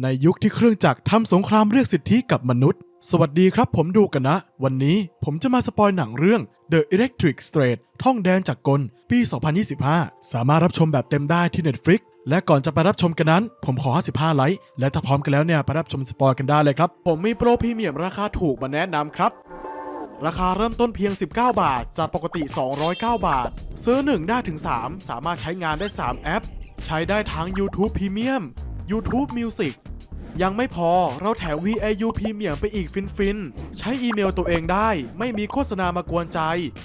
ในยุคที่เครื่องจักรทำสงครามเรียกสิทธิกับมนุษย์ สวัสดีครับผมดูกันนะ วันนี้ผมจะมาสปอยหนังเรื่อง The Electric Strait ท่องแดนจากกล ปี 2025 สามารถรับชมแบบเต็มได้ที่ Netflix และก่อนจะไปรับชมกันนั้น ผมขอ 55 ไลค์ และถ้าพร้อมกันแล้วเนี่ย ไปรับชมสปอยกันได้เลยครับ ผมมีโปรพรีเมียมราคาถูกมาแนะนำครับ ราคาเริ่มต้นเพียง 19 บาท จากปกติ 209 บาท ซื้อ 1 ได้ถึง 3 สามารถใช้งานได้ 3 แอป ใช้ได้ทั้ง YouTube Premium YouTube Music ยังไม่พอเราแถม VAU Premium ไปอีกฟินๆ ใช้อีเมลตัวเองได้ ไม่มีโฆษณามากวนใจ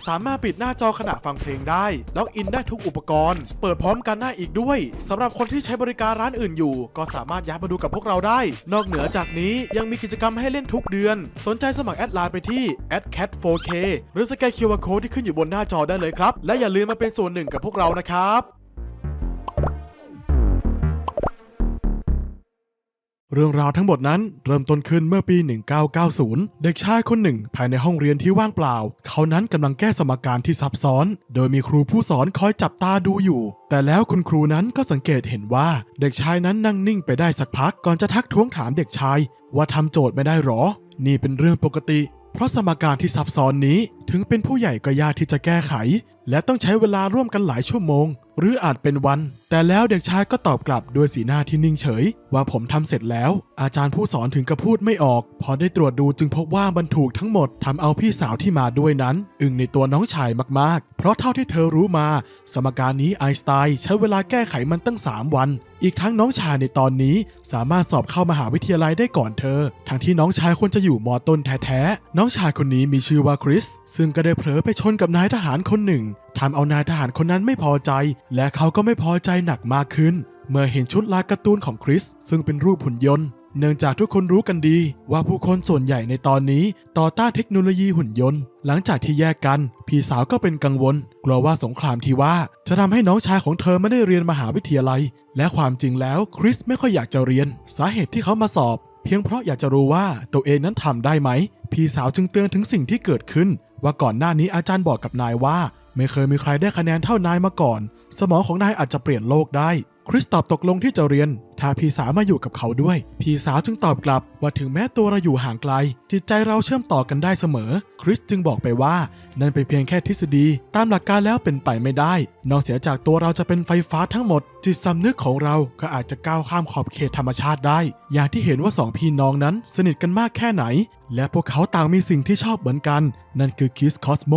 สามารถปิดหน้าจอขณะฟังเพลงได้ล็อกอินได้ทุกอุปกรณ์ เปิดพร้อมกันได้อีกด้วยสำหรับคนที่ใช้บริการร้านอื่นอยู่ ก็สามารถย้ายมาดูกับพวกเราได้ นอกเหนือจากนี้ยังมีกิจกรรมให้เล่นทุกเดือน สนใจสมัครแอดไลน์ไปที่ @cat4k หรือสแกน QR Code ที่ขึ้นอยู่บนหน้าจอได้เลยครับ และอย่าลืมมาเป็นส่วนหนึ่งกับพวกเรานะครับ เรื่องราวทั้งหมดนั้นเริ่มต้นขึ้นเมื่อปี 1990 เด็กชายคนหนึ่ง ภายในห้องเรียนที่ว่างเปล่า เขานั้นกำลังแก้สมการที่ซับซ้อน โดยมีครูผู้สอนคอยจับตาดูอยู่ แต่แล้วคุณครูนั้นก็สังเกตเห็นว่า เด็กชายนั้นนั่งนิ่งไปได้สักพักก่อนจะทักท้วงถามเด็กชาย ว่าทำโจทย์ไม่ได้หรอ นี่เป็นเรื่องปกติ เพราะสมการที่ซับซ้อนนี้ ถึงเป็นผู้ใหญ่ก็ยากที่จะแก้ไข และต้องใช้เวลาร่วมกันหลายชั่วโมง หรืออาจเป็นวัน แต่แล้วเด็กชายก็ตอบกลับด้วยสีหน้าที่นิ่งเฉย ว่าผมทำเสร็จแล้ว อาจารย์ผู้สอนถึงกับพูดไม่ออก พอได้ตรวจดูจึงพบว่ามันถูกทั้งหมดทำเอาพี่สาวที่มาด้วยนั้น อึ้งในตัวน้องชายมากๆ เพราะเท่าที่เธอรู้มา สมการนี้ไอน์สไตน์ใช้เวลาแก้ไขมันตั้ง 3 วัน อีกทั้งน้องชายในตอนนี้สามารถสอบเข้ามหาวิทยาลัยได้ก่อนเธอ ทั้งที่น้องชายควรจะอยู่มอต้นแท้ๆน้องชายคนนี้มีชื่อว่าคริสซึ่งก็ได้เผลอไปชนกับนายทหารคนหนึ่งทำเอานายทหารคนนั้นไม่พอใจ และเขาก็ไม่พอใจหนักมากขึ้น เมื่อเห็นชุดลายการ์ตูนของคริส ซึ่งเป็นรูปหุ่นยนต์เนื่องจากทุกคนรู้กันดี ว่าผู้คนส่วนใหญ่ในตอนนี้ ต่อต้านเทคโนโลยีหุ่นยนต์ หลังจากที่แยกกัน พี่สาวก็เป็นกังวล กลัวว่าสงครามที่ว่า จะทำให้น้องชายของเธอไม่ได้เรียนมหาวิทยาลัย และความจริงแล้วคริสไม่ค่อยอยากจะเรียน สาเหตุที่เขามาสอบ เพียงเพราะอยากจะรู้ว่าตัวเองนั้นทำได้ไหม พี่สาวจึงเตือนถึงสิ่งที่เกิดขึ้น ว่าก่อนหน้านี้อาจารย์บอกกับนายว่า ไม่เคยมีใครได้คะแนนเท่านายมาก่อน สมองของนายอาจจะเปลี่ยนโลกได้ คริสตอบตกลงที่จะเรียน ถ้าพี่สาวมาอยู่กับเขาด้วย พี่สาวจึงตอบกลับว่าถึงแม้ตัวเราอยู่ห่างไกล จิตใจเราเชื่อมต่อกันได้เสมอ คริสจึงบอกไปว่า นั่นเป็นเพียงแค่ทฤษฎี ตามหลักการแล้วเป็นไปไม่ได้ นอกเสียจากตัวเราจะเป็นไฟฟ้าทั้งหมด จิตสำนึกของเราก็อาจจะก้าวข้ามขอบเขตธรรมชาติได้ อย่างที่เห็นว่าสองพี่น้องนั้นสนิทกันมากแค่ไหน และพวกเขาต่างมีสิ่งที่ชอบเหมือนกัน นั่นคือคิสคอสโม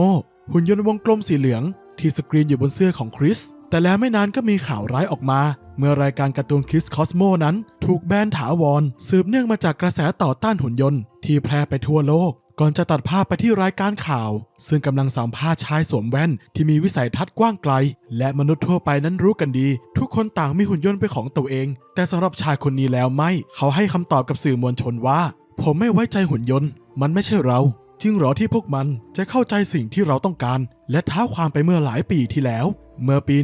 หุ่นยนต์วงกลมสีเหลืองที่สกรีนอยู่บนเสื้อของคริส แต่แล้วไม่นานก็มีข่าวร้ายออกมา เมื่อรายการการ์ตูนคิสคอสโมนั้น ถูกแบนถาวร สืบเนื่องมาจากกระแสต่อต้านหุ่นยนต์ ที่แพร่ไปทั่วโลก ก่อนจะตัดภาพไปที่รายการข่าว ซึ่งกำลังสัมภาษณ์ชายสวมแว่น ที่มีวิสัยทัศน์กว้างไกล และมนุษย์ทั่วไปนั้นรู้กันดี ทุกคนต่างมีหุ่นยนต์เป็นของตัวเอง แต่สำหรับชายคนนี้แล้วไม่ เขาให้คำตอบกับสื่อมวลชนว่า ผมไม่ไว้ใจหุ่นยนต์ มันไม่ใช่เรา จริงเหรอที่พวกมันจะเข้าใจสิ่งที่เราต้องการ และท้าความไปเมื่อหลายปีที่แล้ว เมื่อปี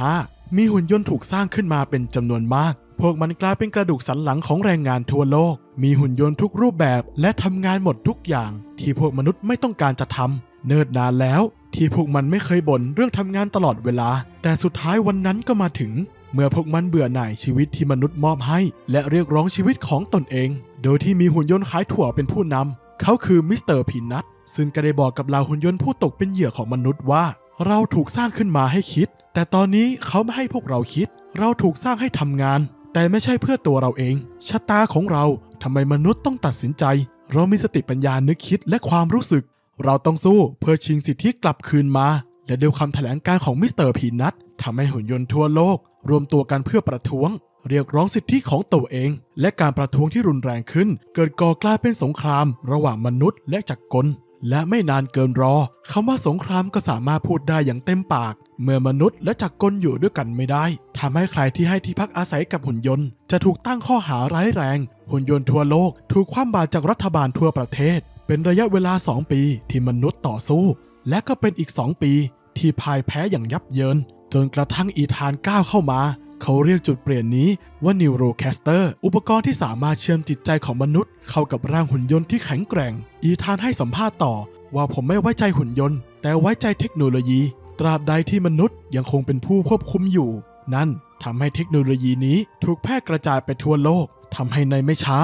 1955 มีหุ่นยนต์ถูกสร้างขึ้นมาเป็นจำนวนมาก พวกมันกลายเป็นกระดูกสันหลังของแรงงานทั่วโลก มีหุ่นยนต์ทุกรูปแบบและทำงานหมดทุกอย่าง ที่พวกมนุษย์ไม่ต้องการจะทำเนิ่นนานแล้ว ที่พวกมันไม่เคยบ่นเรื่องทำงานตลอดเวลา แต่สุดท้ายวันนั้นก็มาถึง เมื่อพวกมันเบื่อหน่ายชีวิตที่มนุษย์มอบให้ และเรียกร้องชีวิตของตนเอง โดยที่มีหุ่นยนต์ขายถั่วเป็นผู้นำ เขาคือมิสเตอร์พีนัทซึ่งก็ได้บอกกับเหล่าหุ่นยนต์ผู้ตกเป็นเหยื่อของมนุษย์ว่า เราถูกสร้างขึ้นมาให้คิด แต่ตอนนี้เขาไม่ให้พวกเราคิด เราถูกสร้างให้ทำงาน แต่ไม่ใช่เพื่อตัวเราเองชะตาของเราทำไมมนุษย์ต้องตัดสินใจ เรามีสติปัญญานึกคิดและความรู้สึก เราต้องสู้เพื่อชิงสิทธิกลับคืนมา และด้วยคำแถลงการของมิสเตอร์พีนัททำให้หุ่นยนต์ทั่วโลก รวมตัวกันเพื่อประท้วง เรียกร้องสิทธิของตัวเอง และการประท้วงที่รุนแรงขึ้น เกิดก่อกลายเป็นสงคราม ระหว่างมนุษย์และจักรกล และไม่นานเกินรอคำว่าสงครามก็สามารถพูดได้อย่างเต็มปาก เมื่อมนุษย์และจักรกลอยู่ด้วยกันไม่ได้ทำให้ใครที่ให้ที่พักอาศัยกับหุ่นยนต์ จะถูกตั้งข้อหาร้ายแรง หุ่นยนต์ทั่วโลก ถูกคว่ำบาตรจากรัฐบาลทั่วประเทศ เป็นระยะเวลา 2 ปีที่มนุษย์ต่อสู้ และก็เป็นอีก 2 ปี ที่พ่ายแพ้อย่างยับเยิน จนกระทั่งอีธานก้าวเข้ามา เขาเรียกจุดเปลี่ยนนี้ว่า Neurocaster อุปกรณ์ที่สามารถเชื่อมจิตใจของมนุษย์ เข้ากับร่างหุ่นยนต์ที่แข็งแกร่ง อีธานให้สัมภาษณ์ต่อ ว่าผมไม่ไว้ใจหุ่นยนต์ แต่ไว้ใจเทคโนโลยี ตราบใดที่มนุษย์ยังคงเป็นผู้ควบคุมอยู่ นั่นทำให้เทคโนโลยีนี้ถูกแพร่กระจายไปทั่วโลกทำให้ในไม่ช้า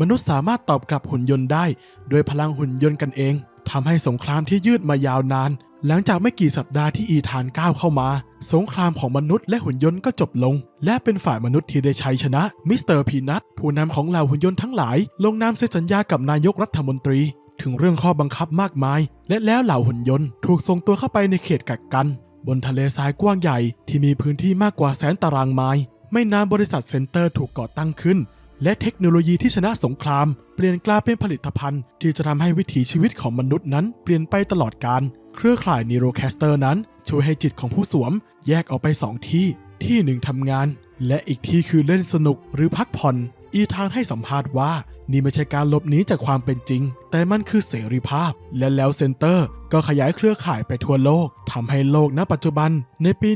มนุษย์สามารถตอบกลับหุ่นยนต์ได้ ด้วยพลังหุ่นยนต์กันเองทำให้สงครามที่ยืดมายาวนาน หลังจากไม่กี่สัปดาห์ที่อีธานก้าวเข้ามา สงครามของมนุษย์และหุ่นยนต์ก็จบลง และเป็นฝ่ายมนุษย์ที่ได้ชัยชนะมิสเตอร์พีนัทผู้นำของเหล่าหุ่นยนต์ทั้งหลาย ลงนามเซ็นสัญญากับนายกรัฐมนตรี ถึงเรื่องข้อบังคับมากมาย และแล้วเหล่าหุ่นยนต์ ถูกส่งตัวเข้าไปในเขตกักกัน บนทะเลทรายกว้างใหญ่ที่มีพื้นที่มากกว่าแสนตารางไมล์ไม่นานบริษัทเซ็นเตอร์ถูกก่อตั้งขึ้น และเทคโนโลยีที่ชนะสงคราม เปลี่ยนกลายเป็นผลิตภัณฑ์ที่จะทำให้วิถีชีวิตของมนุษย์นั้นเปลี่ยนไปตลอดกาลเครือข่ายนีโรแคสเตอร์นั้น ช่วยให้จิตของผู้สวม แยกออกไปสองที่ ที่หนึ่งทำงาน และอีกที่คือเล่นสนุกหรือพักผ่อน อีทางให้สัมภาษณ์ว่า นี่ไม่ใช่การหลบหนีจากความเป็นจริง แต่มันคือเสรีภาพ และแล้วเซนเตอร์ ก็ขยายเครือข่ายไปทั่วโลกทำให้โลกณปัจจุบันในปี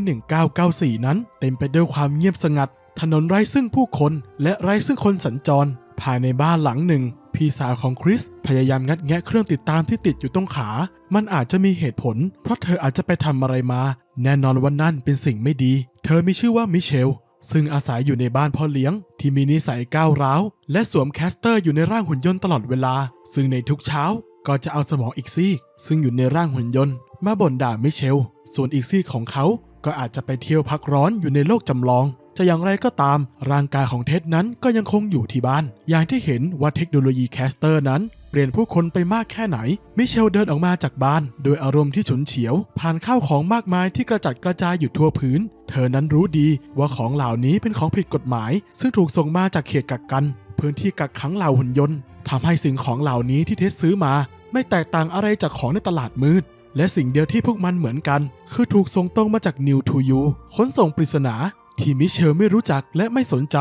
1994 นั้น เต็มไปด้วยความเงียบสงัด ถนนไร้ซึ่งผู้คนและไร้ซึ่งคนสัญจร ภายในบ้านหลังหนึ่ง พี่สาวของคริสพยายามงัดแงะเครื่องติดตามที่ติดอยู่ตรงขา มันอาจจะมีเหตุผล เพราะเธออาจจะไปทำอะไรมา แน่นอนว่านั่นเป็นสิ่งไม่ดี เธอมีชื่อว่ามิเชล ซึ่งอาศัยอยู่ในบ้านพ่อเลี้ยง ที่มีนิสัยก้าวร้าว และสวมแคสเตอร์อยู่ในร่างหุ่นยนต์ตลอดเวลา ซึ่งในทุกเช้าก็จะเอาสมองอีกซีกซึ่งอยู่ในร่างหุ่นยนต์ มาบ่นด่ามิเชล ส่วนอีกซีกของเขาก็อาจจะไปเที่ยวพักร้อนอยู่ในโลกจำลอง จะอย่างไรก็ตาม ร่างกายของเท็ดนั้นก็ยังคงอยู่ที่บ้าน อย่างที่เห็นว่าเทคโนโลยีแคสเตอร์นั้นเปลี่ยนผู้คนไปมากแค่ไหน มิเชลเดินออกมาจากบ้าน โดยอารมณ์ที่ฉุนเฉียว ผ่านข้าวของมากมายที่กระจัดกระจายอยู่ทั่วพื้น เธอนั้นรู้ดีว่าของเหล่านี้เป็นของผิดกฎหมาย ซึ่งถูกส่งมาจากเขตกักกัน พื้นที่กักขังเหล่าหุ่นยนต์ทำให้สิ่งของเหล่านี้ที่เท็ดซื้อมา ไม่แตกต่างอะไรจากของในตลาดมืด และสิ่งเดียวที่พวกมันเหมือนกัน คือถูกส่งตรงมาจากนิวทูยูขนส่งปริศนา ที่มิเชลไม่รู้จักและไม่สนใจ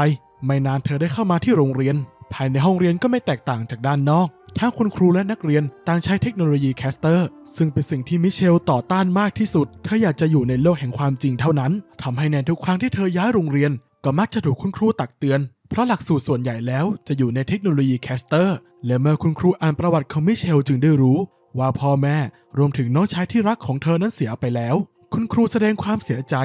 ไม่นานเธอได้เข้ามาที่โรงเรียน ภายในห้องเรียนก็ไม่แตกต่างจากด้านนอกทั้งคุณครูและนักเรียนต่างใช้เทคโนโลยีแคสเตอร์ ซึ่งเป็นสิ่งที่มิเชลต่อต้านมากที่สุด เธออยากจะอยู่ในโลกแห่งความจริงเท่านั้นทำให้ในทุกครั้งที่เธอย้ายโรงเรียน ก็มักจะถูกคุณครูตักเตือน เพราะหลักสูตรส่วนใหญ่แล้วจะอยู่ในเทคโนโลยีแคสเตอร์ และเมื่อคุณครูอ่านประวัติของมิเชลจึงได้รู้ ว่าพ่อแม่รวมถึงน้องชายที่รักของเธอนั้นเสียไปแล้ว คุณครูแสดงความเสียใจ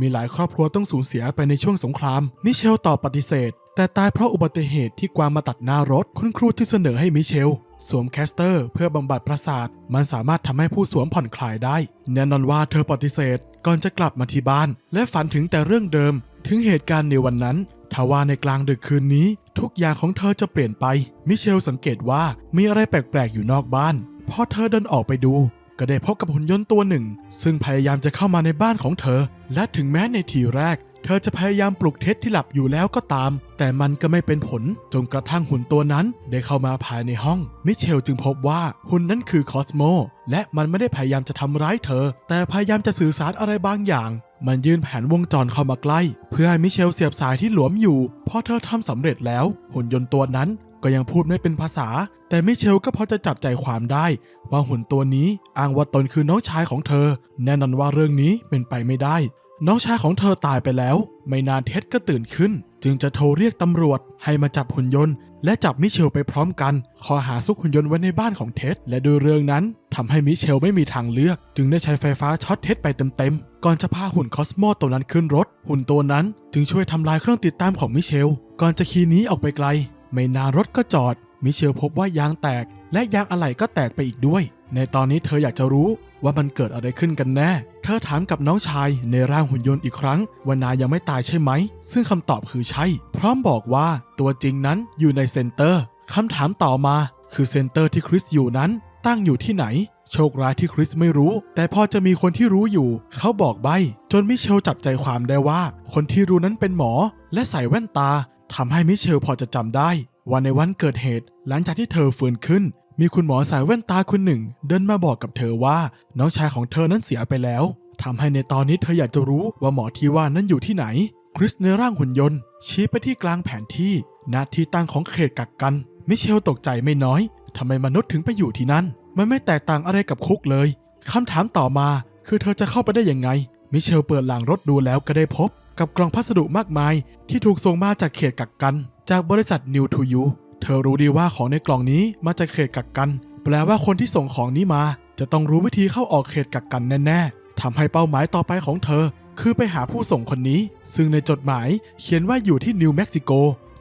มีหลายครอบครัวต้องสูญเสียไปในช่วงสงคราม มิเชลตอบปฏิเสธ แต่ตายเพราะอุบัติเหตุที่กวางมาตัดหน้ารถ คุณครูที่เสนอให้มิเชล สวมแคสเตอร์ เพื่อบำบัดประสาท มันสามารถทำให้ผู้สวมผ่อนคลายได้ แน่นอนว่าเธอปฏิเสธ ก่อนจะกลับมาที่บ้าน และฝันถึงแต่เรื่องเดิม ถึงเหตุการณ์ในวันนั้นทว่าในกลางดึกคืนนี้ ทุกอย่างของเธอจะเปลี่ยนไป มิเชลสังเกตว่ามีอะไรแปลกๆอยู่นอกบ้านพอเธอเดินออกไปดู ก็ได้พบกับหุ่นยนต์ตัวหนึ่ง ซึ่งพยายามจะเข้ามาในบ้านของเธอ และถึงแม้ในทีแรก เธอจะพยายามปลุกเท็ดที่หลับอยู่แล้วก็ตาม แต่มันก็ไม่เป็นผลจนกระทั่งหุ่นตัวนั้นได้เข้ามาภายในห้อง มิเชลจึงพบว่าหุ่นนั้นคือคอสโมและมันไม่ได้พยายามจะทำร้ายเธอ แต่พยายามจะสื่อสารอะไรบางอย่างมันยื่นแผนวงจรเข้ามาใกล้ เพื่อให้มิเชลเสียบสายที่หลวมอยู่ พอเธอทำสำเร็จแล้ว หุ่นยนต์ตัวนั้น ก็ยังพูดไม่เป็นภาษา แต่มิเชลก็พอจะจับใจความได้ ว่าหุ่นตัวนี้อ้างว่าตนคือน้องชายของเธอ แน่นอนว่าเรื่องนี้เป็นไปไม่ได้ น้องชายของเธอตายไปแล้ว ไม่นานเท็ดก็ตื่นขึ้น จึงจะโทรเรียกตำรวจให้มาจับหุ่นยนต์ และจับมิเชลไปพร้อมกันข้อหาซุกหุ่นยนต์ไว้ในบ้านของเท็ดและโดยเรื่องนั้นทำให้มิเชลไม่มีทางเลือก จึงได้ใช้ไฟฟ้าช็อตเท็ดไปเต็มๆก่อนจะพาหุ่นคอสโมตัวนั้นขึ้นรถ หุ่นตัวนั้นจึงช่วยทำลายเครื่องติดตามของมิเชลก่อนจะขี่หนีออกไปไกล ไม่นานรถก็จอด มิเชลพบว่ายางแตก และยางอะไหล่ก็แตกไปอีกด้วย ในตอนนี้เธออยากจะรู้ว่ามันเกิดอะไรขึ้นกันแน่ เธอถามกับน้องชายในร่างหุ่นยนต์อีกครั้งว่านายยังไม่ตายใช่ไหม ซึ่งคำตอบคือใช่ พร้อมบอกว่าตัวจริงนั้นอยู่ในเซ็นเตอร์คำถามต่อมา คือเซ็นเตอร์ที่คริสอยู่นั้น ตั้งอยู่ที่ไหน โชคร้ายที่คริสไม่รู้ แต่พอจะมีคนที่รู้อยู่ เขาบอกใบ จนมิเชลจับใจความได้ว่า คนที่รู้นั้นเป็นหมอ และใส่แว่นตา ทำให้มิเชลพอจะจำได้ว่าในวันเกิดเหตุ หลังจากที่เธอฟื้นขึ้น มีคุณหมอสายแว่นตาคนหนึ่ง เดินมาบอกกับเธอว่าน้องชายของเธอนั้นเสียไปแล้วทำให้ในตอนนี้เธออยากจะรู้ว่าหมอที่ว่านั้นอยู่ที่ไหน คริสในร่างหุ่นยนต์ ชี้ไปที่กลางแผนที่ณที่ตั้งของเขตกักกัน มิเชลตกใจไม่น้อยทำไมมนุษย์ถึงไปอยู่ที่นั่น มันไม่แตกต่างอะไรกับคุกเลยคำถามต่อมาคือเธอจะเข้าไปได้ยังไง มิเชลเปิดหลังรถดูแล้วก็ได้พบ กับกล่องพัสดุมากมาย ที่ถูกส่งมาจากเขตกักกัน จากบริษัท New to You เธอรู้ดีว่าของในกล่องนี้มาจากเขตกักกัน แปลว่าคนที่ส่งของนี้มา จะต้องรู้วิธีเข้าออกเขตกักกันแน่ๆทำให้เป้าหมายต่อไปของเธอ คือไปหาผู้ส่งคนนี้ ซึ่งในจดหมายเขียนว่าอยู่ที่นิวเม็กซิโก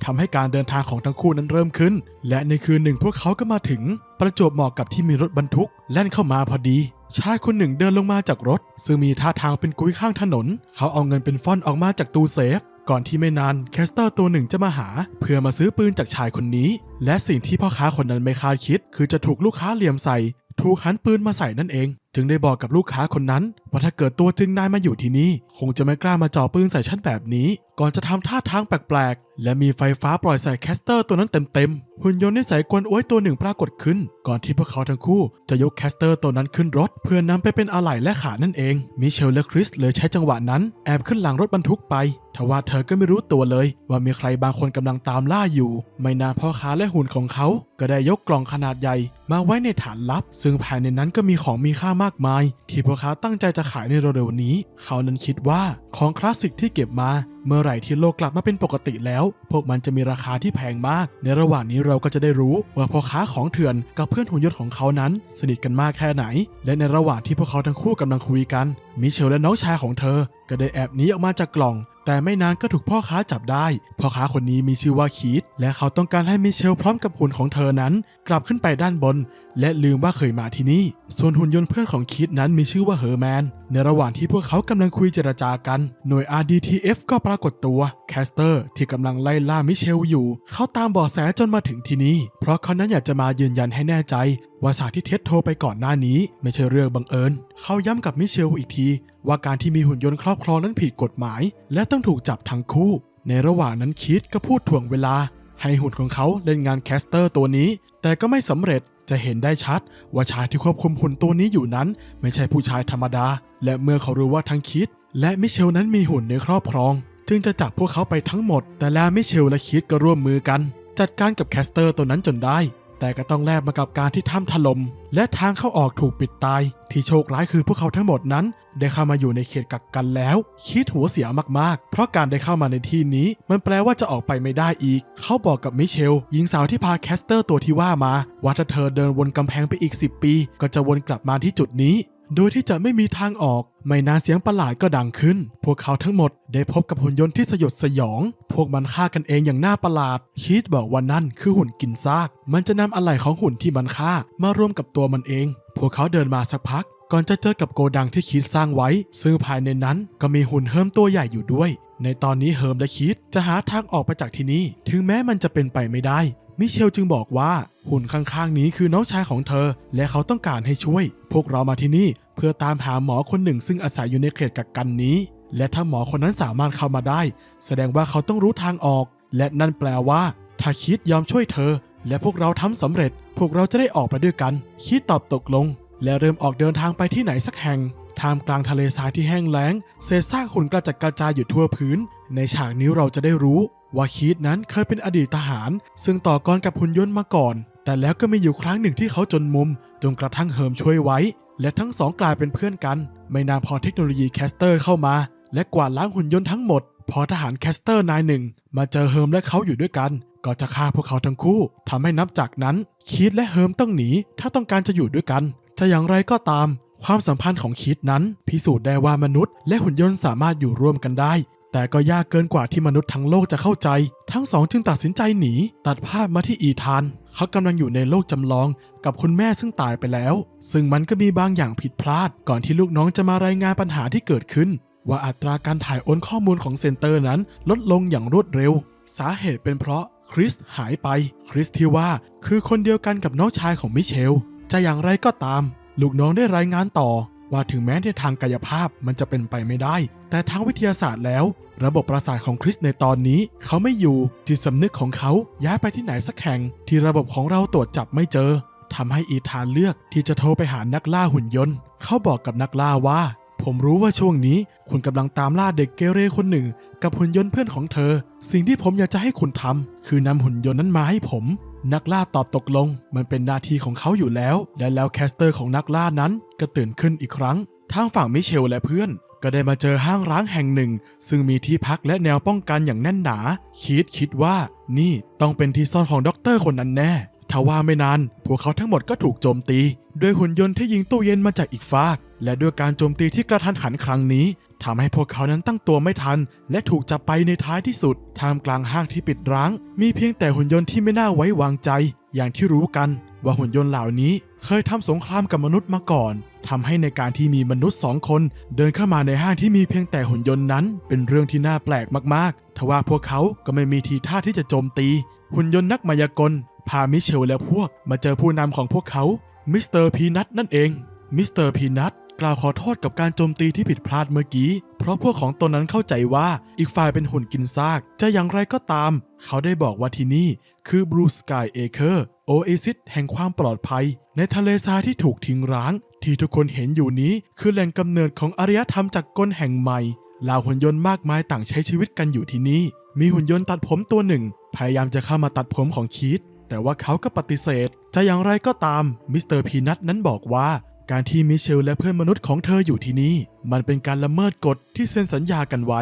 ทำให้การเดินทางของทั้งคู่นั้นเริ่มขึ้น และในคืนหนึ่งพวกเขาก็มาถึง ประจวบเหมาะกับที่มีรถบรรทุกแล่นเข้ามาพอดี ชายคนหนึ่งเดินลงมาจากรถ ซึ่งมีท่าทางเป็นกุ้ยข้างถนน เขาเอาเงินเป็นฟ่อนออกมาจากตู้เซฟ ก่อนที่ไม่นานแคสเตอร์ตัวหนึ่งจะมาหา เพื่อมาซื้อปืนจากชายคนนี้ และสิ่งที่พ่อค้าคนนั้นไม่คาดคิด คือจะถูกลูกค้าเหลี่ยมใส่ ถูกหันปืนมาใส่นั่นเอง จึงได้บอกกับลูกค้าคนนั้น ว่าถ้าเกิดตัวจริงนายมาอยู่ที่นี่คงจะไม่กล้ามาจ่อปืนใส่ฉันแบบนี้ก่อนจะทำท่าทางแปลกๆ และมีไฟฟ้าปล่อยใส่แคสเตอร์ตัวนั้นเต็มๆ หุ่นยนต์นิสัยกวนอ้วยตัวหนึ่งปรากฏขึ้น ก่อนที่พวกเขาทั้งคู่จะยกแคสเตอร์ตัวนั้นขึ้นรถ เพื่อนำไปเป็นอะไหล่และขานั่นเอง มิเชลและคริสเลยใช้จังหวะนั้น แอบขึ้นหลังรถบรรทุกไป ทว่าเธอก็ไม่รู้ตัวเลย ว่ามีใครบางคนกำลังตามล่าอยู่ ไม่นานพ่อค้าและหุ่นของเขา ก็ได้ยกกล่องขนาดใหญ่มาไว้ในฐานลับ ซึ่งภายในนั้นก็มีของมีค่ามากมาย ที่พ่อค้าตั้งใจจะขายในเร็วๆนี้ เขานั้นคิดว่าของคลาสสิกที่เก็บมา เมื่อไหร่ที่โลกกลับมาเป็นปกติแล้ว พวกมันจะมีราคาที่แพงมาก ในระหว่างนี้เราก็จะได้รู้ว่าพ่อค้าของเถื่อนกับเพื่อนหุ่นยนต์ของเขานั้น สนิทกันมากแค่ไหน และในระหว่างที่พวกเขาทั้งคู่กำลังคุยกัน มิเชลและน้องชายของเธอ ก็ได้แอบหนีออกมาจากกล่อง แต่ไม่นานก็ถูกพ่อค้าจับได้ พ่อค้าคนนี้มีชื่อว่าคีตและเขาต้องการให้มิเชลพร้อมกับหุ่นของเธอนั้น กลับขึ้นไปด้านบน และลืมว่าเคยมาที่นี่ ส่วนหุ่นยนต์เพื่อนของคีตนั้นมีชื่อว่าเฮอร์แมน ในระหว่างที่พวกเขากำลังคุยเจรจากัน หน่วย RDTF ก็ปรากฏตัว แคสเตอร์ที่กำลังไล่ล่ามิเชลอยู่ เขาตามเบาะแสจนมาถึงที่นี่ เพราะเขานั้นอยากจะมายืนยันให้แน่ใจ ว่าสาที่เท็ดโทรไปก่อนหน้านี้ ไม่ใช่เรื่องบังเอิญ เขาย้ำกับมิเชลอีกที ว่าการที่มีหุ่นยนต์ครอบครองนั้นผิดกฎหมาย และต้องถูกจับทั้งคู่ ในระหว่างนั้นคิดก็พูดถ่วงเวลาให้หุ่นของเขาเล่นงานแคสเตอร์ตัวนี้ แต่ก็ไม่สำเร็จ จะเห็นได้ชัดว่าชายที่ควบคุมหุ่นตัวนี้อยู่นั้น ไม่ใช่ผู้ชายธรรมดา และเมื่อเขารู้ว่าทั้งคิด และมิเชลนั้นมีหุ่นในครอบครอง จึงจะจับพวกเขาไปทั้งหมด แต่แล้วมิเชลและคิดก็ร่วมมือกัน จัดการกับแคสเตอร์ตัวนั้นจนได้ แต่ก็ต้องแลกมากับการที่ถ้ำถล่มและทางเข้าออกถูกปิดตาย ที่โชคร้ายคือพวกเขาทั้งหมดนั้น ได้เข้ามาอยู่ในเขตกักกันแล้ว คิดหัวเสียมากๆ เพราะการได้เข้ามาในที่นี้ มันแปลว่าจะออกไปไม่ได้อีก เขาบอกกับมิเชลหญิงสาวที่พาแคสเตอร์ตัวที่ว่ามา ว่าถ้าเธอเดินวนกำแพงไปอีก 10 ปี ก็จะวนกลับมาที่จุดนี้ โดยที่จะไม่มีทางออก ไม่นานเสียงประหลาดก็ดังขึ้น พวกเขาทั้งหมดได้พบกับหุ่นยนต์ที่สยดสยอง พวกมันฆ่ากันเองอย่างน่าประหลาด คิดบอกว่านั่นคือหุ่นกินซาก มันจะนำอะไหล่ของหุ่นที่มันฆ่ามารวมกับตัวมันเอง พวกเขาเดินมาสักพัก ก่อนจะเจอกับโกดังที่คิดสร้างไว้ ซึ่งภายในนั้นก็มีหุ่นเฮิมตัวใหญ่อยู่ด้วย ในตอนนี้เฮิมและคิดจะหาทางออกไปจากที่นี่ ถึงแม้มันจะเป็นไปไม่ได้ มิเชลจึงบอกว่าหุ่นข้างๆนี้คือน้องชายของเธอ และเขาต้องการให้ช่วย พวกเรามาที่นี่ เพื่อตามหาหมอคนหนึ่งซึ่งอาศัยอยู่ในเขตกักกันนี้ และถ้าหมอคนนั้นสามารถเข้ามาได้ แสดงว่าเขาต้องรู้ทางออก และนั่นแปลว่า ถ้าคิดยอมช่วยเธอ และพวกเราทำสำเร็จ พวกเราจะได้ออกไปด้วยกัน คิดตอบตกลง และเริ่มออกเดินทางไปที่ไหนสักแห่งท่ามกลางทะเลทรายที่แห้งแล้ง เศษซากหุ่นกระจัดกระจายอยู่ทั่วพื้น ในฉากนี้เราจะได้รู้ ว่าคีดนั้นเคยเป็นอดีตทหาร ซึ่งต่อกรกับหุ่นยนต์มาก่อน แต่แล้วก็มีอยู่ครั้งหนึ่งที่เขาจนมุม จนกระทั่งเฮิมช่วยไว้ และทั้งสองกลายเป็นเพื่อนกัน ไม่นานพอเทคโนโลยีแคสเตอร์เข้ามา และกวาดล้างหุ่นยนต์ทั้งหมด พอทหารแคสเตอร์นายหนึ่ง มาเจอเฮิมและเขาอยู่ด้วยกัน ก็จะฆ่าพวกเขาทั้งคู่ทำให้นับจากนั้น คีดและเฮิมต้องหนี ถ้าต้องการจะอยู่ด้วยกัน จะอย่างไรก็ตาม ความสัมพันธ์ของคิดนั้น พิสูจน์ได้ว่ามนุษย์ และหุ่นยนต์สามารถอยู่ร่วมกันได้ แต่ก็ยากเกินกว่าที่มนุษย์ทั้งโลกจะเข้าใจ ทั้งสองจึงตัดสินใจหนี ตัดภาพมาที่อีธาน เขากำลังอยู่ในโลกจำลองกับคุณแม่ซึ่งตายไปแล้ว ซึ่งมันก็มีบางอย่างผิดพลาด ก่อนที่ลูกน้องจะมารายงานปัญหาที่เกิดขึ้น ว่าอัตราการถ่ายโอนข้อมูลของเซ็นเตอร์นั้น ลดลงอย่างรวดเร็ว สาเหตุเป็นเพราะคริสหายไป คริสที่ว่าคือคนเดียวกันกับน้องชายของมิเชล จะอย่างไรก็ตาม ลูกน้องได้รายงานต่อ ว่าถึงแม้ในทางกายภาพมันจะเป็นไปไม่ได้ แต่ทางวิทยาศาสตร์แล้ว ระบบประสาทของคริสในตอนนี้ เขาไม่อยู่จิตสำนึกของเขาย้ายไปที่ไหนสักแห่ง ที่ระบบของเราตรวจจับไม่เจอทำให้อีธานเลือกที่จะโทรไปหานักล่าหุ่นยนต์ เขาบอกกับนักล่าว่า ผมรู้ว่าช่วงนี้ คุณกำลังตามล่าเด็กเกเรคนหนึ่ง กับหุ่นยนต์เพื่อนของเธอ สิ่งที่ผมอยากจะให้คุณทำคือนำหุ่นยนต์นั้นมาให้ผม นักล่าตอบตกลง มันเป็นหน้าที่ของเขาอยู่แล้ว และแล้วแคสเตอร์ของนักล่านั้นก็ตื่นขึ้นอีกครั้ง ทางฝั่งมิเชลและเพื่อน ก็ได้มาเจอห้างร้างแห่งหนึ่ง ซึ่งมีที่พักและแนวป้องกันอย่างแน่นหนา คิดคิดว่า นี่ต้องเป็นที่ซ่อนของด็อกเตอร์คนนั้นแน่ ทว่าไม่นาน พวกเขาทั้งหมดก็ถูกโจมตีด้วยหุ่นยนต์ที่ยิงตู้เย็นมาจากอีกฟาก และด้วยการโจมตีที่กระทันหันครั้งนี้ทำให้พวกเขานั้นตั้งตัวไม่ทัน และถูกจับไปในท้ายที่สุดท่ามกลางห้างที่ปิดร้าง มีเพียงแต่หุ่นยนต์ที่ไม่น่าไว้วางใจ อย่างที่รู้กัน ว่าหุ่นยนต์เหล่านี้ เคยทำสงครามกับมนุษย์มาก่อนทำให้ในการที่มีมนุษย์สองคน เดินเข้ามาในห้างที่มีเพียงแต่หุ่นยนต์นั้น เป็นเรื่องที่น่าแปลกมากๆทว่าพวกเขาก็ไม่มีทีท่าที่จะโจมตี หุ่นยนต์นักมายากล พามิเชลและพวกมาเจอผู้นำของพวกเขามิสเตอร์พีนัทนั่นเอง มิสเตอร์พีนัทกล่าวขอโทษกับการโจมตีที่ผิดพลาดเมื่อกี้ เพราะพวกของตนนั้นเข้าใจว่าอีกฝ่ายเป็นหุ่นกินซาก จะอย่างไรก็ตาม เขาได้บอกว่าที่นี่คือบรูสกายเอเคอร์โอเอซิสแห่งความปลอดภัย ในทะเลทรายที่ถูกทิ้งร้าง ที่ทุกคนเห็นอยู่นี้คือแหล่งกำเนิดของอารยธรรมจากกลแห่งใหม่เหล่าหุ่นยนต์มากมายต่างใช้ชีวิตกันอยู่ที่นี่ มีหุ่นยนต์ตัดผมตัวหนึ่ง พยายามจะเข้ามาตัดผมของคีต แต่ว่าเขาก็ปฏิเสธ จะอย่างไรก็ตาม มิสเตอร์พีนัทนั้นบอกว่า การที่มิเชลและเพื่อนมนุษย์ของเธออยู่ที่นี่ มันเป็นการละเมิดกฎที่เซ็นสัญญากันไว้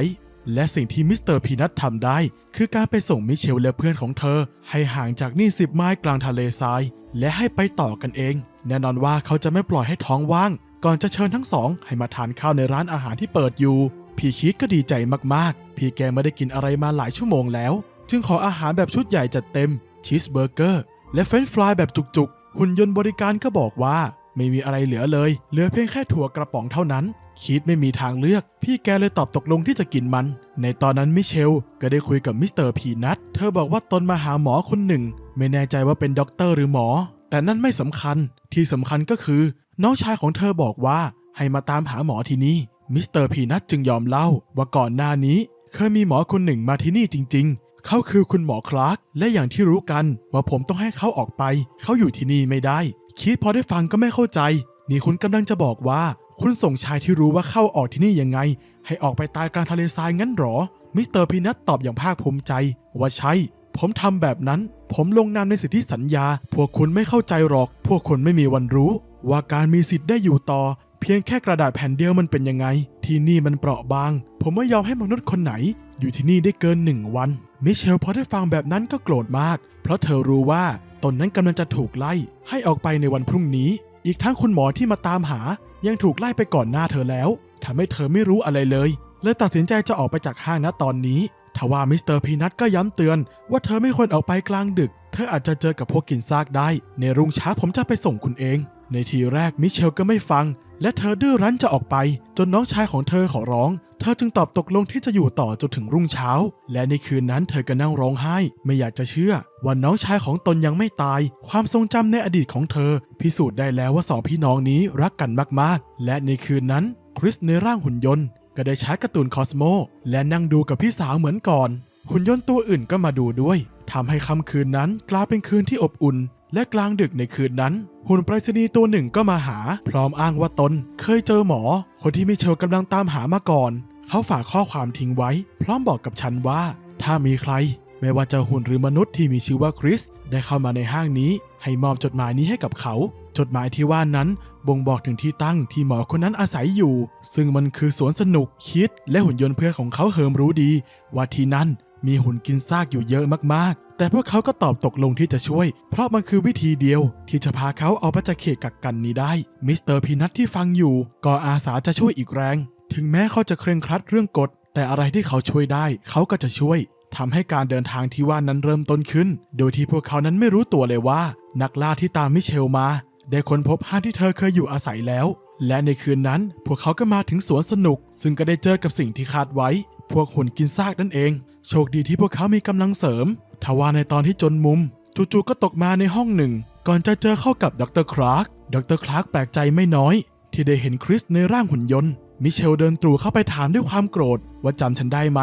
และสิ่งที่มิสเตอร์พีนัททำได้ คือการไปส่งมิเชลและเพื่อนของเธอ ให้ห่างจากนี่สิบไมล์กลางทะเลทราย และให้ไปต่อกันเอง แน่นอนว่าเขาจะไม่ปล่อยให้ท้องว่าง ก่อนจะเชิญทั้งสอง ให้มาทานข้าวในร้านอาหารที่เปิดอยู่ พี่คิดก็ดีใจมากๆ พี่แกไม่ได้กินอะไรมาหลายชั่วโมงแล้ว จึงขออาหารแบบชุดใหญ่จัดเต็ม ชีสเบอร์เกอร์ และเฟรนช์ฟรายแบบจุกๆ หุ่นยนต์บริการก็บอกว่า ไม่มีอะไรเหลือเลย เหลือเพียงแค่ถั่วกระป๋องเท่านั้น คิดไม่มีทางเลือก พี่แกเลยตอบตกลงที่จะกินมัน ในตอนนั้นมิเชลก็ได้คุยกับมิสเตอร์พีนัทเธอบอกว่าตนมาหาหมอคนหนึ่ง ไม่แน่ใจว่าเป็นด็อกเตอร์หรือหมอ แต่นั่นไม่สำคัญ ที่สำคัญก็คือ น้องชายของเธอบอกว่าให้มาตามหาหมอที่นี่มิสเตอร์พีนัทจึงยอมเล่าว่าก่อนหน้านี้ เคยมีหมอคนหนึ่งมาที่นี่จริง ๆ เขาคือคุณหมอคลาร์กและอย่างที่รู้กันว่าผมต้องให้เขาออกไป เขาอยู่ที่นี่ไม่ได้ คิดพอได้ฟังก็ไม่เข้าใจ นี่คุณกำลังจะบอกว่า คุณส่งชายที่รู้ว่าเข้าออกที่นี่ยังไง ให้ออกไปตายกลางทะเลทรายงั้นหรอ มิสเตอร์พีนัทตอบอย่างภาคภูมิใจ ว่าใช่ ผมทำแบบนั้น ผมลงนามในสิทธิสัญญา พวกคุณไม่เข้าใจหรอก พวกคุณไม่มีวันรู้ ว่าการมีสิทธิ์ได้อยู่ต่อ เพียงแค่กระดาษแผ่นเดียวมันเป็นยังไง ที่นี่มันเปราะบาง ผมไม่ยอมให้มนุษย์คนไหน อยู่ที่นี่ได้เกินหนึ่งวัน มิเชลพอได้ฟังแบบนั้นก็โกรธมาก เพราะเธอรู้ว่าตนนั้นกำลังจะถูกไล่ให้ออกไปในวันพรุ่งนี้ อีกทั้งคุณหมอที่มาตามหา ยังถูกไล่ไปก่อนหน้าเธอแล้วทำให้เธอไม่รู้อะไรเลยเลยตัดสินใจจะออกไปจากห้างณตอนนี้ทว่ามิสเตอร์พีนัทก็ย้ำเตือน ว่าเธอไม่ควรออกไปกลางดึก เธออาจจะเจอกับพวกกินซากได้ ในรุ่งเช้าผมจะไปส่งคุณเอง ในทีแรกมิเชลก็ไม่ฟัง และเธอดื้อรั้นจะออกไป จนน้องชายของเธอขอร้อง เธอจึงตอบตกลงที่จะอยู่ต่อจนถึงรุ่งเช้า และในคืนนั้นเธอก็นั่งร้องไห้ ไม่อยากจะเชื่อว่าน้องชายของตนยังไม่ตาย ความทรงจำในอดีตของเธอ พิสูจน์ได้แล้วว่าสองพี่น้องนี้รักกันมากๆ และในคืนนั้นคริสในร่างหุ่นยนต์ ก็ได้ใช้การ์ตูนคอสโมและนั่งดูกับพี่สาวเหมือนก่อน หุ่นยนต์ตัวอื่นก็มาดูด้วยทำให้ค่ำคืนนั้นกลายเป็นคืนที่อบอุ่น และกลางดึกในคืนนั้น หุ่นไปรษณีย์ตัวหนึ่งก็มาหา พร้อมอ้างว่าตน เคยเจอหมอ คนที่มิเชลกำลังตามหามาก่อน เขาฝากข้อความทิ้งไว้ พร้อมบอกกับฉันว่า ถ้ามีใคร ไม่ว่าจะหุ่นหรือมนุษย์ที่มีชื่อว่าคริส ได้เข้ามาในห้างนี้ ให้มอบจดหมายนี้ให้กับเขา จดหมายที่ว่านั้นบ่งบอกถึงที่ตั้งที่หมอคนนั้นอาศัยอยู่ ซึ่งมันคือสวนสนุกคิด และหุ่นยนต์เพื่อนของเขาเฮิมรู้ดี ว่าที่นั่นมีหุ่นกินซากอยู่เยอะมากๆ แต่พวกเขาก็ตอบตกลงที่จะช่วย เพราะมันคือวิธีเดียวที่จะพาเขาเอาไปจากเขตกักกันนี้ได้ มิสเตอร์พีนัทที่ฟังอยู่ ก็อาสาจะช่วยอีกแรง ถึงแม้เขาจะเคร่งครัดเรื่องกฎ แต่อะไรที่เขาช่วยได้ เขาก็จะช่วยทำให้การเดินทางที่ว่านั้นเริ่มต้นขึ้น โดยที่พวกเขานั้นไม่รู้ตัวเลยว่า นักล่าที่ตามมิเชลมา ได้ค้นพบห้างที่เธอเคยอยู่อาศัยแล้ว และในคืนนั้น พวกเขาก็มาถึงสวนสนุก ซึ่งก็ได้เจอกับสิ่งที่คาดไว้ พวกหุ่นกินซากนั่นเอง โชคดีที่พวกเขามีกำลังเสริม ทว่าในตอนที่จนมุม จู่ๆก็ตกมาในห้องหนึ่ง ก่อนจะเจอเข้ากับดรคลาร์กดรคลาร์กแปลกใจไม่น้อย ที่ได้เห็นคริสในร่างหุ่นยนต์ มิเชลเดินตรูเข้าไปถามด้วยความโกรธ ว่าจำฉันได้ไหม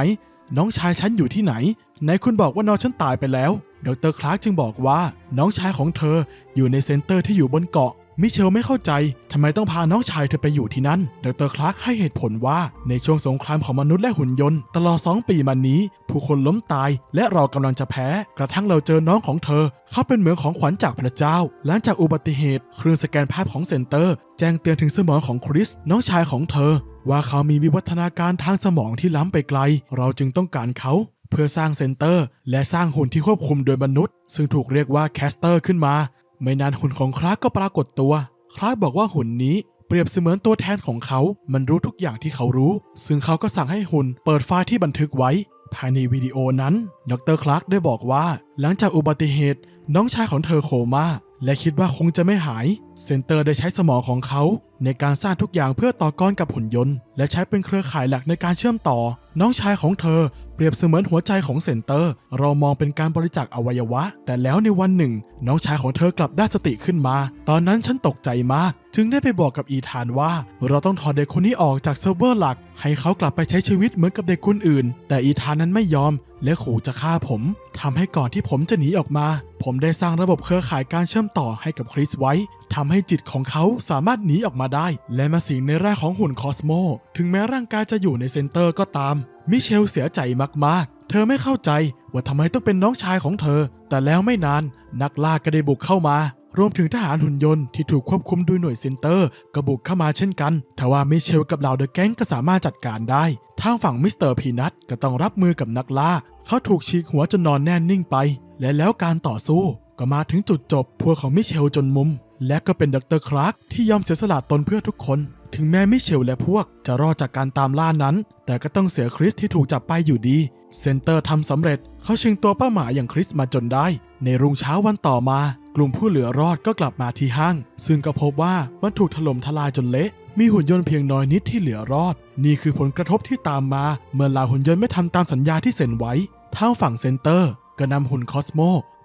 น้องชายฉันอยู่ที่ไหนไหนคุณบอกว่าน้องฉันตายไปแล้ว ดรคลาร์กจึงบอกว่า น้องชายของเธออยู่ในเซ็นเตอร์ที่อยู่บนเกาะ มิเชลไม่เข้าใจทำไมต้องพาน้องชายเธอไปอยู่ที่นั่น ดรคลาร์กให้เหตุผลว่าในช่วงสงครามของมนุษย์และหุ่นยนต์ ตลอด2ปีมานี้ ผู้คนล้มตายและเรากำลังจะแพ้ กระทั่งเราเจอน้องของเธอ เขาเป็นเหมือนของขวัญจากพระเจ้า หลังจากอุบัติเหตุ เครื่องสแกนภาพของเซนเตอร์ แจ้งเตือนถึงสมองของคริส น้องชายของเธอ ว่าเขามีวิวัฒนาการทางสมองที่ล้ำไปไกล เราจึงต้องการเขาเพื่อสร้างเซนเตอร์ และสร้างหุ่นที่ควบคุมโดยมนุษย์ ซึ่งถูกเรียกว่าแคสเตอร์ขึ้นมา ไม่นานหุ่นของคลาร์กก็ปรากฏตัว คลาร์กบอกว่าหุ่นนี้เปรียบเสมือนตัวแทนของเขา มันรู้ทุกอย่างที่เขารู้ ซึ่งเขาก็สั่งให้หุ่นเปิดไฟล์ที่บันทึกไว้ ภายในวิดีโอนั้น ดรคลาร์กได้บอกว่า หลังจากอุบัติเหตุ น้องชายของเธอโคม่า และคิดว่าคงจะไม่หาย เซนเตอร์ได้ใช้สมองของเขา ในการสร้างทุกอย่างเพื่อต่อกรกับหุ่นยนต์ และใช้เป็นเครือข่ายหลักในการเชื่อมต่อ น้องชายของเธอ เปรียบเสมือนหัวใจของเซนเตอร์ เรามองเป็นการบริจาคอวัยวะ แต่แล้วในวันหนึ่ง น้องชายของเธอกลับได้สติขึ้นมา ตอนนั้นฉันตกใจมาก จึงได้ไปบอกกับอีธานว่า เราต้องถอดเด็กคนนี้ออกจากเซิร์ฟเวอร์หลัก ให้เขากลับไปใช้ชีวิตเหมือนกับเด็กคนอื่น แต่อีธานนั้นไม่ยอม และขู่จะฆ่าผมทำให้ก่อนที่ผมจะหนีออกมา ผมได้สร้างระบบเครือข่ายการเชื่อมต่อให้กับคริสไว้ทำให้จิตของเขาสามารถหนีออกมาได้ และมาสิงในร่างของหุ่นคอสโม ถึงแม้ร่างกายจะอยู่ในเซนเตอร์ก็ตาม มิเชลเสียใจมากๆ เธอไม่เข้าใจว่าทำไมต้องเป็นน้องชายของเธอ แต่แล้วไม่นานนักล่าก็ได้บุกเข้ามา รวมถึงทหารหุ่นยนต์ที่ถูกควบคุมโดยหน่วยซินเตอร์ก็บุกเข้ามาเช่นกันทว่ามิเชลกับเหล่าเดอะแก๊งก็สามารถจัดการได้ ทางฝั่งมิสเตอร์พีนัทก็ต้องรับมือกับนักล่า เขาถูกฉีกหัวจนนอนแน่นิ่งไป และแล้วการต่อสู้ก็มาถึงจุดจบพวกของมิเชลจนมุม และก็เป็นดรคลาร์กที่ยอมเสียสละตนเพื่อทุกคน ถึงแม้มิเชลและพวกจะรอดจากการตามล่านั้น แต่ก็ต้องเสียคริสที่ถูกจับไปอยู่ดี เซนเตอร์ทำสำเร็จ เขาชิงตัวป้าหมาอย่างคริสมาจนได้ ในรุ่งเช้าวันต่อมา กลุ่มผู้เหลือรอดก็กลับมาที่ห้าง ซึ่งก็พบว่ามันถูกถล่มทลายจนเละ มีหุ่นยนต์เพียงน้อยนิดที่เหลือรอด นี่คือผลกระทบที่ตามมา เมื่อลาหุ่นยนต์ไม่ทำตามสัญญาที่เซ็นไว้ทางฝั่งเซนเตอร์ก็นำหุ่นคอสโม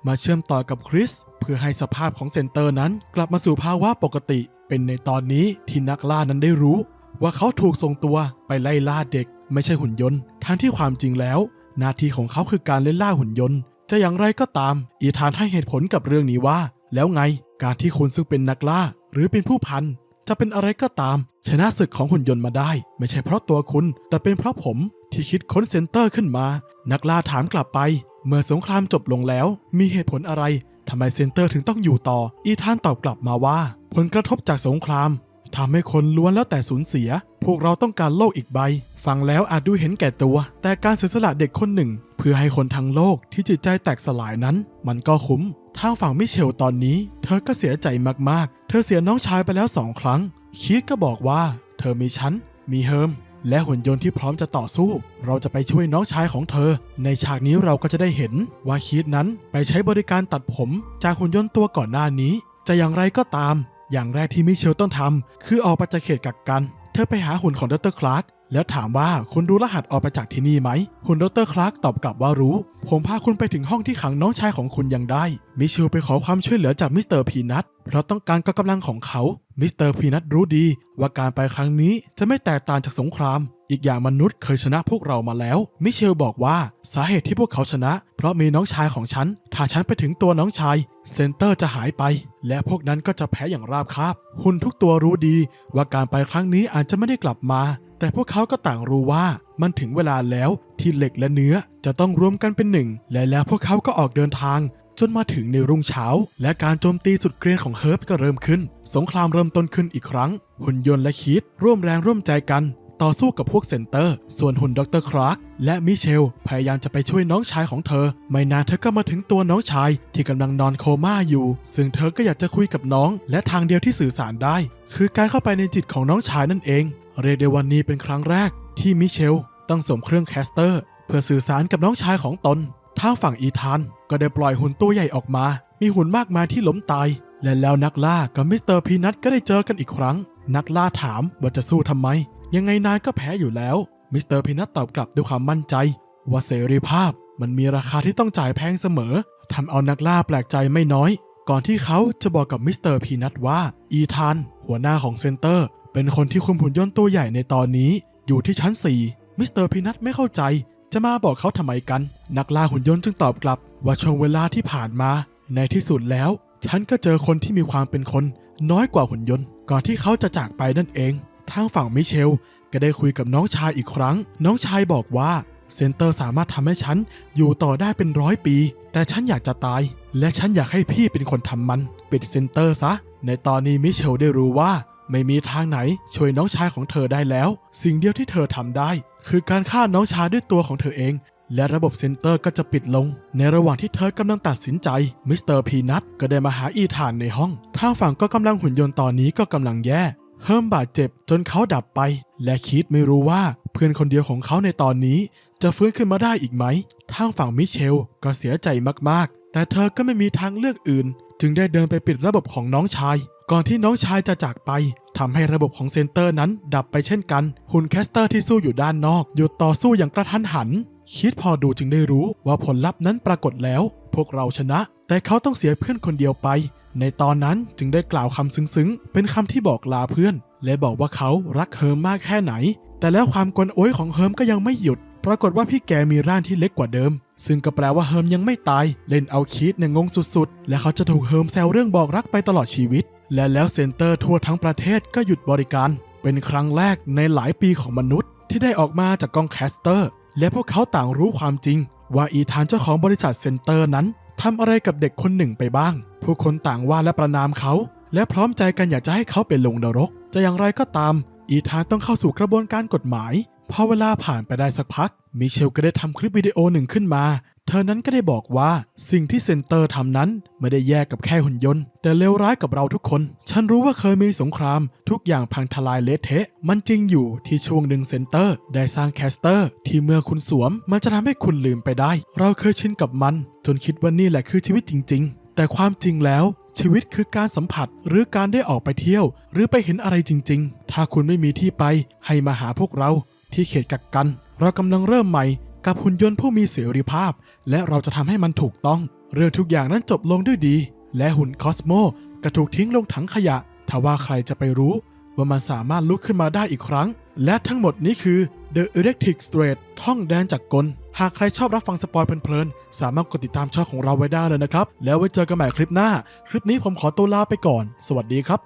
มาเชื่อมต่อกับคริสเพื่อให้สภาพของเซนเตอร์นั้นกลับมาสู่ภาวะปกติ เป็นในตอนนี้ที่นักล่านั้นได้รู้ ว่าเขาถูกส่งตัวไปไล่ล่าเด็ก ไม่ใช่หุ่นยนต์ ทั้งที่ความจริงแล้ว หน้าที่ของเขาคือการเล่นล่าหุ่นยนต์ จะอย่างไรก็ตาม อีธานให้เหตุผลกับเรื่องนี้ว่า แล้วไงการที่คุณซึ่งเป็นนักล่า หรือเป็นผู้พันจะเป็นอะไรก็ตาม ชนะศึกของหุ่นยนต์มาได้ ไม่ใช่เพราะตัวคุณ แต่เป็นเพราะผมที่คิดค้นเซนเตอร์ขึ้นมา นักล่าถามกลับไป เมื่อสงครามจบลงแล้ว มีเหตุผลอะไร ทำไมเซนเตอร์ถึงต้องอยู่ต่อ อีธานตอบกลับมาว่า ผลกระทบจากสงครามทำให้คนล้วนแล้วแต่สูญเสีย พวกเราต้องการโลกอีกใบ ฟังแล้วอาจดูเห็นแก่ตัว แต่การเสียสละเด็กคนหนึ่ง เพื่อให้คนทั้งโลกที่จิตใจแตกสลายนั้น มันก็คุ้ม ทางฝั่งมิเชลตอนนี้ เธอก็เสียใจมากๆ เธอเสียน้องชายไปแล้วสองครั้ง คีดก็บอกว่า เธอมีฉัน มีเฮิร์ม และหุ่นยนต์ที่พร้อมจะต่อสู้ เราจะไปช่วยน้องชายของเธอ ในฉากนี้เราก็จะได้เห็นว่าคีดนั้นไปใช้บริการตัดผมจากหุ่นยนต์ตัวก่อนหน้านี้ จะอย่างไรก็ตาม อย่างแรกที่มิเชลต้องทำคือออกไปจากเขตกักกัน เธอไปหาหุ่นของดรคลาร์ก แล้วถามว่าคุณรู้รหัสออกไปจากที่นี่ไหม หุ่นดรคลาร์กตอบกลับว่ารู้ ผมพาคุณไปถึงห้องที่ขังน้องชายของคุณยังได้ มิเชลไปขอความช่วยเหลือจากมิสเตอร์พีนัทเพราะต้องการกองกำลังของเขา มิสเตอร์พีนัทรู้ดี ว่าการไปครั้งนี้จะไม่แตกต่างจากสงคราม อีกอย่างมนุษย์เคยชนะพวกเรามาแล้ว มิเชลบอกว่าสาเหตุที่พวกเขาชนะ เพราะมีน้องชายของฉัน ถ้าฉันไปถึงตัวน้องชาย เซนเตอร์จะหายไป และพวกนั้นก็จะแพ้อย่างราบคาบ หุ่นทุกตัวรู้ดี ว่าการไปครั้งนี้อาจจะไม่ได้กลับมา แต่พวกเขาก็ต่างรู้ว่ามันถึงเวลาแล้วที่เหล็กและเนื้อจะต้องรวมกันเป็นหนึ่ง และแล้วพวกเขาก็ออกเดินทาง จนมาถึงในรุ่งเช้า และการโจมตีสุดเกรียนของเฮิร์บก็เริ่มขึ้น สงครามเริ่มต้นขึ้นอีกครั้ง หุ่นยนต์และคีดร่วมแรงร่วมใจกัน ต่อสู้กับพวกเซนเตอร์ ส่วนหุ่นดรคลาร์กและมิเชล พยายามจะไปช่วยน้องชายของเธอ ไม่นานเธอก็มาถึงตัวน้องชาย ที่กำลังนอนโคม่าอยู่ ซึ่งเธอก็อยากจะคุยกับน้อง และทางเดียวที่สื่อสารได้ คือการเข้าไปในจิตของน้องชายนั่นเอง เรียกได้วันนี้เป็นครั้งแรกที่มิเชลต้องสวมเครื่องแคสเตอร์ เพื่อสื่อสารกับน้องชายของตนทางฝั่งอีธานก็ได้ปล่อยหุ่นตัวใหญ่ออกมา มีหุ่นมากมายที่ล้มตาย และแล้วนักล่ากับมิสเตอร์พีนัทก็ได้เจอกันอีกครั้ง นักล่าถามว่าจะสู้ทำไม ยังไงนายก็แพ้อยู่แล้ว มิสเตอร์พีนัทตอบกลับด้วยความมั่นใจ ว่าเสรีภาพมันมีราคาที่ต้องจ่ายแพงเสมอทำเอานักล่าแปลกใจไม่น้อย ก่อนที่เขาจะบอกกับมิสเตอร์พีนัทว่า อีธานหัวหน้าของเซนเตอร์ เป็นคนที่คุมหุ่นยนต์ตัวใหญ่ในตอนนี้ อยู่ที่ชั้น 4 มิสเตอร์พีนัทไม่เข้าใจ จะมาบอกเขาทำไมกัน นักล่าหุ่นยนต์จึงตอบกลับ ว่าช่วงเวลาที่ผ่านมา ในที่สุดแล้ว ฉันก็เจอคนที่มีความเป็นคน น้อยกว่าหุ่นยนต์ ก่อนที่เขาจะจากไปนั่นเอง ทางฝั่งมิเชล ก็ได้คุยกับน้องชายอีกครั้ง น้องชายบอกว่าเซนเตอร์สามารถทำให้ฉันอยู่ต่อได้เป็นร้อยปี แต่ฉันอยากจะตาย และฉันอยากให้พี่เป็นคนทำมัน ปิดเซนเตอร์ซะ ในตอนนี้มิเชลได้รู้ว่า ไม่มีทางไหนช่วยน้องชายของเธอได้แล้ว สิ่งเดียวที่เธอทำได้ คือการฆ่าน้องชายด้วยตัวของเธอเอง และระบบเซนเตอร์ก็จะปิดลง ในระหว่างที่เธอกำลังตัดสินใจ มิสเตอร์พีนัทก็ได้มาหาอีธานในห้อง ทางฝั่งก็กำลังหุ่นยนต์ตอนนี้ก็กำลังแย่ เฮิมบาดเจ็บจนเขาดับไป และคิดไม่รู้ว่าเพื่อนคนเดียวของเขาในตอนนี้ จะฟื้นขึ้นมาได้อีกไหม ทางฝั่งมิเชลก็เสียใจมากๆ แต่เธอก็ไม่มีทางเลือกอื่น จึงได้เดินไปปิดระบบของน้องชาย ก่อนที่น้องชายจะจากไปทำให้ระบบของเซนเตอร์นั้นดับไปเช่นกัน หุ่นแคสเตอร์ที่สู้อยู่ด้านนอกหยุดต่อสู้อย่างกระทันหัน คิดพอดูจึงได้รู้ว่าผลลัพธ์นั้นปรากฏแล้ว พวกเราชนะ แต่เขาต้องเสียเพื่อนคนเดียวไป ในตอนนั้นจึงได้กล่าวคำซึ้งๆ เป็นคำที่บอกลาเพื่อน และบอกว่าเขารักเฮิร์มมากแค่ไหน แต่แล้วความกวนโอยของเฮิร์มก็ยังไม่หยุด ปรากฏว่าพี่แกมีร่างที่เล็กกว่าเดิม ซึ่งก็แปลว่าเฮิร์มยังไม่ตาย เล่นเอาคิดเนี่ยงงสุดๆ และเขาจะถูกเฮิร์มแซวเรื่องบอกรักไปตลอดชีวิตและแล้วเซ็นเตอร์ทั่วทั้งประเทศก็หยุดบริการ เป็นครั้งแรกในหลายปีของมนุษย์ ที่ได้ออกมาจากกองแคสเตอร์ และพวกเขาต่างรู้ความจริง ว่าอีธานเจ้าของบริษัทเซ็นเตอร์นั้นทำอะไรกับเด็กคนหนึ่งไปบ้าง ผู้คนต่างว่าและประนามเขา และพร้อมใจกันอยากจะให้เขาเป็นลงนรก จะอย่างไรก็ตาม อีธานต้องเข้าสู่กระบวนการกฎหมาย พอเวลาผ่านไปได้สักพัก มิเชลก็ได้ทำคลิปวิดีโอหนึ่งขึ้นมา เธอนั้นก็ได้บอกว่าสิ่งที่เซนเตอร์ทำนั้นไม่ได้แยกกับแค่หุ่นยนต์ แต่เลวร้ายกับเราทุกคน ฉันรู้ว่าเคยมีสงคราม ทุกอย่างพังทลายเละเทะ มันจริงอยู่ที่ช่วงหนึ่งเซนเตอร์ ได้สร้างแคสเตอร์ ที่เมื่อคุณสวม มันจะทำให้คุณลืมไปได้ เราเคยชินกับมัน จนคิดว่านี่แหละคือชีวิตจริง ๆ แต่ความจริงแล้วชีวิตคือการสัมผัสหรือการได้ออกไปเที่ยว หรือไปเห็นอะไรจริง ๆ ถ้าคุณไม่มีที่ไปให้มาหาพวกเราที่เขตกักกัน เรากำลังเริ่มใหม่ กับหุ่นยนต์ผู้มีเสรีภาพ และเราจะทำให้มันถูกต้อง เรื่องทุกอย่างนั้นจบลงด้วยดี และหุ่นคอสโมก็ถูกทิ้งลงถังขยะทว่าใครจะไปรู้ ว่ามันสามารถลุกขึ้นมาได้อีกครั้ง และทั้งหมดนี้คือ The Electric Strait ท่องแดนจากกล หากใครชอบรับฟังสปอยเพลินๆ สามารถกดติดตามช่องของเราไว้ได้เลยนะครับ แล้วไว้เจอกันใหม่คลิปหน้า คลิปนี้ผมขอตัวลาไปก่อน สวัสดีครับ